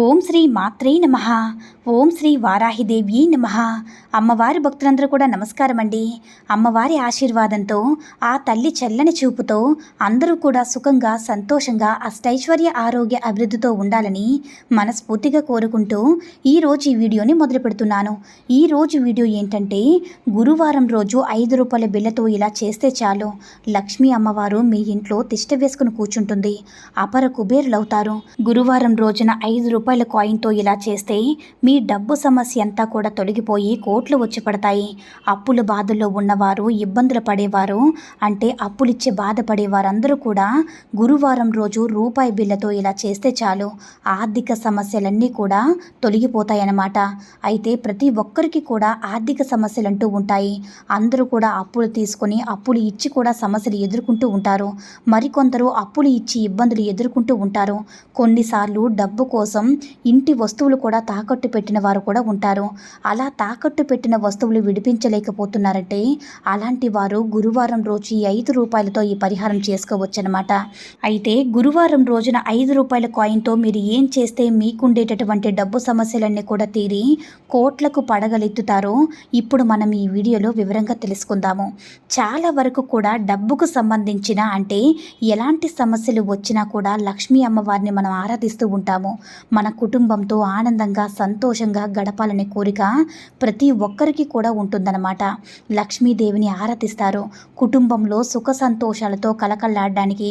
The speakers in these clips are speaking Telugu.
ఓం శ్రీ మాత్రే నమ. ఓం శ్రీ వారాహిదేవి నమ. అమ్మవారి భక్తులందరూ కూడా నమస్కారం అండి అమ్మవారి ఆశీర్వాదంతో ఆ తల్లి చల్లని చూపుతో అందరూ కూడా సుఖంగా సంతోషంగా అష్టైశ్వర్య ఆరోగ్య అభివృద్ధితో ఉండాలని మనస్ఫూర్తిగా కోరుకుంటూ ఈరోజు ఈ వీడియోని మొదలు పెడుతున్నాను. ఈరోజు వీడియో ఏంటంటే గురువారం రోజు ఐదు రూపాయల బిళ్ళతో ఇలా చేస్తే చాలు. లక్ష్మీ అమ్మవారు మీ ఇంట్లో తిష్ట వేసుకుని కూర్చుంటుంది. అపర కుబేరులవుతారు. గురువారం రోజున ఐదు రూపాయల కాయిన్తో ఇలా చేస్తే మీ డబ్బు సమస్య అంతా కూడా తొలగిపోయి కోట్లు వచ్చి పడతాయి అప్పుల బాధల్లో ఉన్నవారు ఇబ్బందులు పడేవారు అంటే అప్పులిచ్చే బాధపడేవారందరూ కూడా గురువారం రోజు రూపాయి బిల్లతో ఇలా చేస్తే చాలు. ఆర్థిక సమస్యలన్నీ కూడా తొలగిపోతాయన్నమాట. అయితే ప్రతి ఒక్కరికి కూడా ఆర్థిక సమస్యలు అంటూ ఉంటాయి. అందరూ కూడా అప్పులు తీసుకొని అప్పులు ఇచ్చి కూడా సమస్యలు ఎదుర్కొంటూ ఉంటారు. మరికొందరు అప్పులు ఇచ్చి ఇబ్బందులు ఎదుర్కొంటూ ఉంటారు. కొన్నిసార్లు డబ్బు కోసం ఇంటి వస్తువులు కూడా తాకట్టు పెట్టిన వారు కూడా ఉంటారు. అలా తాకట్టు పెట్టిన వస్తువులు విడిపించలేకపోతున్నారంటే అలాంటి వారు గురువారం రోజు ఈ ఐదు రూపాయలతో ఈ పరిహారం చేసుకోవచ్చనమాట అయితే గురువారం రోజున ఐదు రూపాయల కాయిన్తో మీరు ఏం చేస్తే మీకుండేటటువంటి డబ్బు సమస్యలన్నీ కూడా తీరి కోట్లకు పడగలెత్తుతారో ఇప్పుడు మనం ఈ వీడియోలో వివరంగా తెలుసుకుందాము. చాలా వరకు కూడా డబ్బుకు సంబంధించిన అంటే ఎలాంటి సమస్యలు వచ్చినా కూడా లక్ష్మీ అమ్మవారిని మనం ఆరాధిస్తూ ఉంటాము. మన మన కుటుంబంతో ఆనందంగా సంతోషంగా గడపాలనే కోరిక ప్రతి ఒక్కరికి కూడా ఉంటుందన్నమాట. లక్ష్మీదేవిని ఆరాధిస్తారు. కుటుంబంలో సుఖ సంతోషాలతో కలకల్లాడడానికి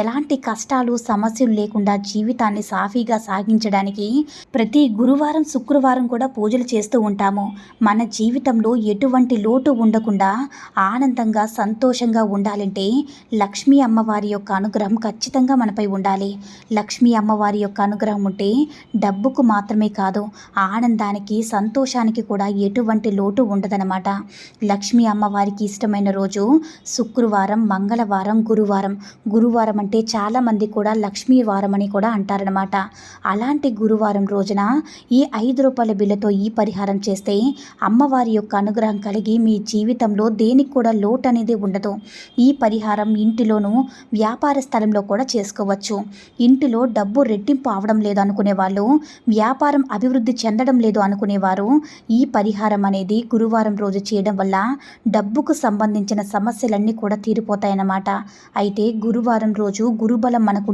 ఎలాంటి కష్టాలు సమస్యలు లేకుండా జీవితాన్ని సాఫీగా సాగించడానికి ప్రతి గురువారం శుక్రవారం కూడా పూజలు చేస్తూ ఉంటాము. మన జీవితంలో ఎటువంటి లోటు ఉండకుండా ఆనందంగా సంతోషంగా ఉండాలంటే లక్ష్మీ అమ్మవారి యొక్క అనుగ్రహం ఖచ్చితంగా మనపై ఉండాలి. లక్ష్మీ అమ్మవారి యొక్క అనుగ్రహం ఉంటే డబ్బుకు మాత్రమే కాదు ఆనందానికి సంతోషానికి కూడా ఎటువంటి లోటు ఉండదనమాట లక్ష్మీ అమ్మవారికి ఇష్టమైన రోజు శుక్రవారం మంగళవారం గురువారం. గురువారం అంటే చాలామంది కూడా లక్ష్మీ వారం అని కూడా అంటారనమాట అలాంటి గురువారం రోజున ఈ ఐదు రూపాయల బిల్లుతో ఈ పరిహారం చేస్తే అమ్మవారి యొక్క అనుగ్రహం కలిగి మీ జీవితంలో దేనికి కూడా లోటు అనేది ఉండదు. ఈ పరిహారం ఇంటిలోనూ వ్యాపార స్థలంలో కూడా చేసుకోవచ్చు. ఇంటిలో డబ్బు రెట్టింపు అవడం లేదు అనుకునేవాళ్ళు. వ్యాపారం అభివృద్ధి చెందడం లేదు అనుకునేవారు. ఈ పరిహారం అనేది గురువారం రోజు చేయడం వల్ల డబ్బుకు సంబంధించిన సమస్యలన్నీ కూడా తీరిపోతాయన్నమాట. అయితే గురువారం రోజు గురుబలం మనకు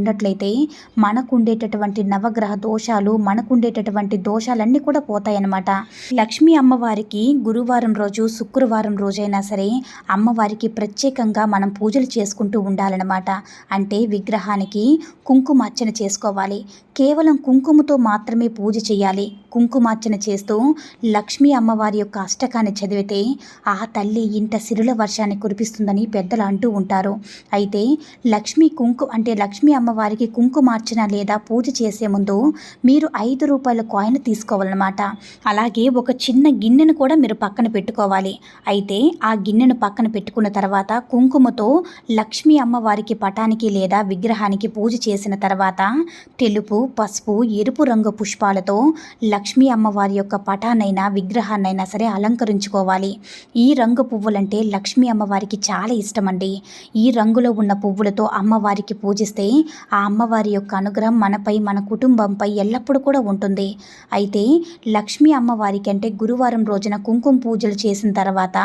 మనకుండేటటువంటి నవగ్రహ దోషాలు మనకుండేటటువంటి దోషాలన్నీ కూడా పోతాయన్నమాట. లక్ష్మీ అమ్మవారికి గురువారం రోజు శుక్రవారం రోజైనా సరే అమ్మవారికి ప్రత్యేకంగా మనం పూజలు చేసుకుంటూ ఉండాలన్నమాట. అంటే విగ్రహానికి కుంకుమార్చన చేసుకోవాలి. కేవలం కుంకుమతో మాత్రమే పూజ చేయాలి. కుంకుమార్చన చేస్తూ లక్ష్మీ అమ్మవారి యొక్క అష్టకాన్ని చదివితే ఆ తల్లి ఇంట సిరుల వర్షాన్ని కురిపిస్తుందని పెద్దలు అంటూ ఉంటారు. అయితే లక్ష్మీ కుంకు అంటే లక్ష్మీ అమ్మవారికి కుంకుమార్చన లేదా పూజ చేసే ముందు మీరు ఐదు రూపాయల కాయిన్ తీసుకోవాలన్నమాట. అలాగే ఒక చిన్న గిన్నెను కూడా మీరు పక్కన పెట్టుకోవాలి. అయితే ఆ గిన్నెను పక్కన పెట్టుకున్న తర్వాత కుంకుమతో లక్ష్మీ అమ్మవారికి పటానికి లేదా విగ్రహానికి పూజ చేసిన తర్వాత తెలుపు పసుపు ఎరుపు రంగు పుష్పాలతో లక్ష్మీ అమ్మవారి యొక్క పటానైనా విగ్రహాన్నైనా సరే అలంకరించుకోవాలి. ఈ రంగు పువ్వులంటే లక్ష్మీ అమ్మవారికి చాలా ఇష్టమండి. ఈ రంగులో ఉన్న పువ్వులతో అమ్మవారికి పూజిస్తే ఆ అమ్మవారి యొక్క అనుగ్రహం మనపై మన కుటుంబంపై ఎల్లప్పుడూ కూడా ఉంటుంది. అయితే లక్ష్మీ అమ్మవారికి అంటే గురువారం రోజున కుంకుమ పూజలు చేసిన తర్వాత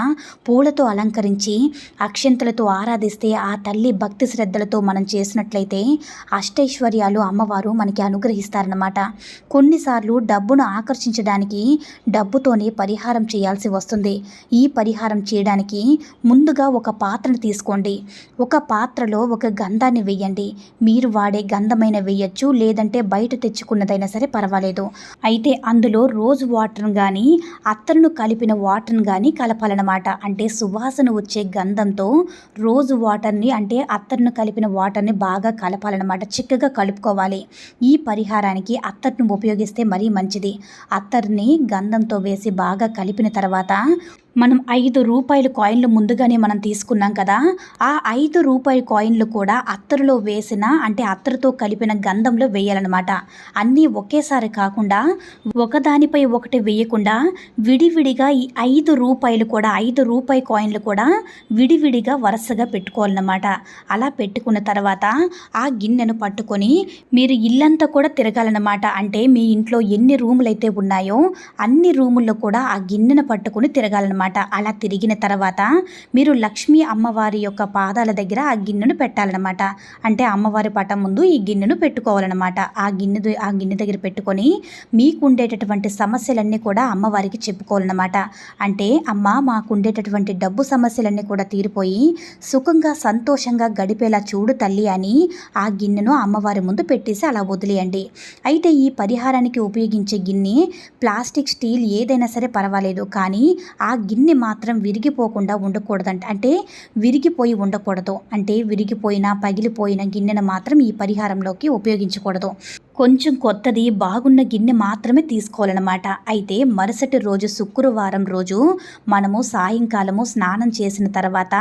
పూలతో అలంకరించి అక్షంతలతో ఆరాధిస్తే ఆ తల్లి భక్తి శ్రద్ధలతో మనం చేసినట్లయితే అష్టైశ్వర్యాలు అమ్మవారు మనకి అనుగ్రహిస్తారన్నమాట. కొన్నిసార్లు డబ్బును ఆకర్షించడానికి డబ్బుతోనే పరిహారం చేయాల్సి వస్తుంది. ఈ పరిహారం చేయడానికి ముందుగా ఒక పాత్రను తీసుకోండి. ఒక పాత్రలో ఒక గంధాన్ని వేయండి. మీరు వాడే గంధమైన వేయచ్చు లేదంటే బయట తెచ్చుకున్నదైనా సరే పర్వాలేదు. అయితే అందులో రోజ్ వాటర్ను కానీ అత్తరును కలిపిన వాటర్ని కానీ కలపాలన్నమాట. అంటే సువాసన వచ్చే గంధంతో రోజు వాటర్ని అంటే అత్తరును కలిపిన వాటర్ని బాగా కలపాలన్నమాట. చిక్కగా కలుపుకోవాలి. ఈ పరిహారానికి అమ్మవారికి అత్తర్ను ఉపయోగిస్తే మరీ మంచిది. అత్తర్ని గంధంతో వేసి బాగా కలిపిన తర్వాత మనం ఐదు రూపాయల కాయిన్లు ముందుగానే మనం తీసుకున్నాం కదా ఆ ఐదు రూపాయల కాయిన్లు కూడా అత్తరులో వేసిన అంటే అత్తరుతో కలిపిన గంధంలో వేయాలన్నమాట. అన్నీ ఒకేసారి కాకుండా ఒకదానిపై ఒకటి వేయకుండా విడివిడిగా ఈ ఐదు రూపాయలు కూడా ఐదు రూపాయి కాయిన్లు కూడా విడివిడిగా వరుసగా పెట్టుకోవాలన్నమాట. అలా పెట్టుకున్న తర్వాత ఆ గిన్నెను పట్టుకొని మీరు ఇల్లంతా కూడా తిరగాలన్నమాట. అంటే మీ ఇంట్లో ఎన్ని రూములు అయితే ఉన్నాయో అన్ని రూముల్లో కూడా ఆ గిన్నెను పట్టుకొని తిరగాలన్నమాట. అలా తిరిగిన తర్వాత మీరు లక్ష్మీ అమ్మవారి యొక్క పాదాల దగ్గర ఆ గిన్నెను పెట్టాలన్నమాట. అంటే అమ్మవారి పటం ముందు ఈ గిన్నెను పెట్టుకోవాలన్నమాట. ఆ గిన్నె ఆ గిన్నె దగ్గర పెట్టుకొని మీకు ఉండేటటువంటి సమస్యలన్నీ కూడా అమ్మవారికి చెప్పుకోవాలన్నమాట. అంటే అమ్మ మాకు ఉండేటటువంటి డబ్బు సమస్యలన్నీ కూడా తీరిపోయి సుఖంగా సంతోషంగా గడిపేలా చూడు తల్లి అని ఆ గిన్నెను అమ్మవారి ముందు పెట్టేసి అలా వదిలేయండి. అయితే ఈ పరిహారానికి ఉపయోగించే గిన్నె ప్లాస్టిక్ స్టీల్ ఏదైనా సరే పర్వాలేదు. కానీ ఆ గిన్నె మాత్రం విరిగిపోకుండా ఉండకూడదంట. అంటే విరిగిపోయి ఉండకూడదు. అంటే విరిగిపోయిన పగిలిపోయిన గిన్నెను మాత్రం ఈ పరిహారంలోకి ఉపయోగించకూడదు. కొంచెం కొత్తది బాగున్న గిన్నె మాత్రమే తీసుకోవాలన్నమాట. అయితే మరుసటి రోజు శుక్రవారం రోజు మనము సాయంకాలము స్నానం చేసిన తర్వాత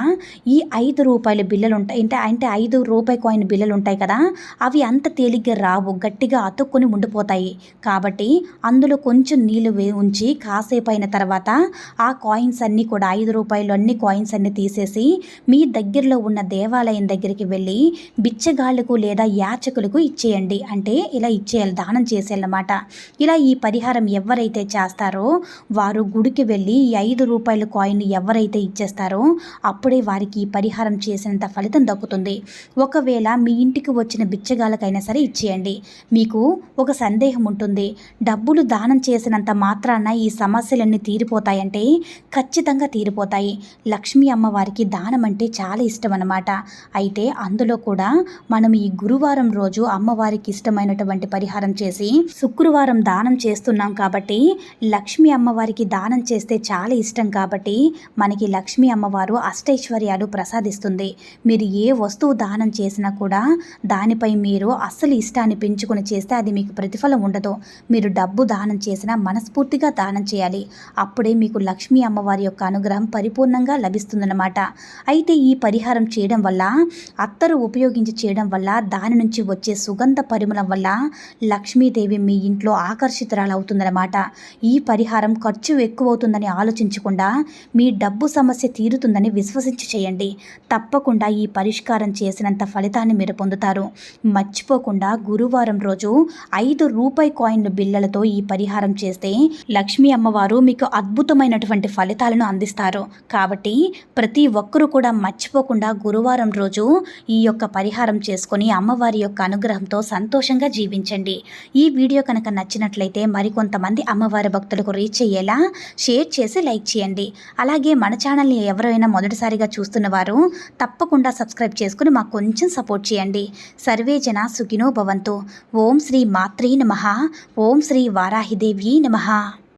ఈ ఐదు రూపాయల బిల్లలు ఉంటాయి అంటే అంటే ఐదు రూపాయి కాయిన్ బిల్లలు ఉంటాయి కదా అవి అంత తేలిగ్గా రావు గట్టిగా అతుక్కొని ఉండిపోతాయి. కాబట్టి అందులో కొంచెం నీళ్ళు వే ఉంచి కాసేపు అయిన తర్వాత ఆ కాయిన్స్ అన్నీ కూడా ఐదు రూపాయలు అన్ని కాయిన్స్ అన్ని తీసేసి మీ దగ్గరలో ఉన్న దేవాలయం దగ్గరికి వెళ్ళి బిచ్చగాళ్ళకు లేదా యాచకులకు ఇచ్చేయండి. అంటే ఇలా ఇచ్చేయాలి దానం చేసేయాలన్నమాట. ఇలా ఈ పరిహారం ఎవరైతే చేస్తారో వారు గుడికి వెళ్ళి ఈ ఐదు రూపాయల కాయిన్ ఎవరైతే ఇచ్చేస్తారో అప్పుడే వారికి ఈ పరిహారం చేసినంత ఫలితం దక్కుతుంది. ఒకవేళ మీ ఇంటికి వచ్చిన బిచ్చగాళ్ళకైనా సరే ఇచ్చేయండి. మీకు ఒక సందేహం ఉంటుంది. డబ్బులు దానం చేసినంత మాత్రాన ఈ సమస్యలన్నీ తీరిపోతాయంటే ఖచ్చితంగా తీరిపోతాయి. లక్ష్మీ అమ్మవారికి దానం అంటే చాలా ఇష్టం అన్నమాట అయితే అందులో కూడా మనం ఈ గురువారం రోజు అమ్మవారికి ఇష్టమైనటువంటి పరిహారం చేసి శుక్రవారం దానం చేస్తున్నాం కాబట్టి లక్ష్మీ అమ్మవారికి దానం చేస్తే చాలా ఇష్టం కాబట్టి మనకి లక్ష్మీ అమ్మవారు అష్టైశ్వర్యాలు ప్రసాదిస్తుంది. మీరు ఏ వస్తువు దానం చేసినా కూడా దానిపై మీరు అస్సలు ఇష్టాన్ని పెంచుకొని చేస్తే అది మీకు ప్రతిఫలం ఉండదు. మీరు డబ్బు దానం చేసినా మనస్ఫూర్తిగా దానం చేయాలి. అప్పుడే మీకు లక్ష్మీ అమ్మవారు వారి యొక్క అనుగ్రహం పరిపూర్ణంగా లభిస్తుందన్నమాట. అయితే ఈ పరిహారం చేయడం వల్ల అత్తరు ఉపయోగించి చేయడం వల్ల దాని నుంచి వచ్చే సుగంధ పరిమళం వల్ల లక్ష్మీదేవి మీ ఇంట్లో ఆకర్షితురాలు అవుతుందన్నమాట ఈ పరిహారం ఖర్చు ఎక్కువ అవుతుందని ఆలోచించకుండా మీ డబ్బు సమస్య తీరుతుందని విశ్వసించి చేయండి. తప్పకుండా ఈ పరిష్కారం చేసినంత ఫలితాన్ని మీరు పొందుతారు. మర్చిపోకుండా గురువారం రోజు ఐదు రూపాయి కాయిన్లు బిళ్ళలతో ఈ పరిహారం చేస్తే లక్ష్మీ అమ్మవారు మీకు అద్భుతమైనటువంటి ఫలితాలను అందిస్తారు. కాబట్టి ప్రతి ఒక్కరూ కూడా మర్చిపోకుండా గురువారం రోజు ఈ యొక్క పరిహారం చేసుకొని అమ్మవారి యొక్క అనుగ్రహంతో సంతోషంగా జీవించండి. ఈ వీడియో కనుక నచ్చినట్లయితే మరికొంతమంది అమ్మవారి భక్తులకు రీచ్ అయ్యేలా షేర్ చేసి లైక్ చేయండి. అలాగే మన ఛానల్ని ఎవరైనా మొదటిసారిగా చూస్తున్న వారు తప్పకుండా సబ్స్క్రైబ్ చేసుకుని మాకు కొంచెం సపోర్ట్ చేయండి. సర్వే జన సుఖినో భవంతు. ఓం శ్రీ మాత్రీ నమ. ఓం శ్రీ వారాహిదేవి నమ.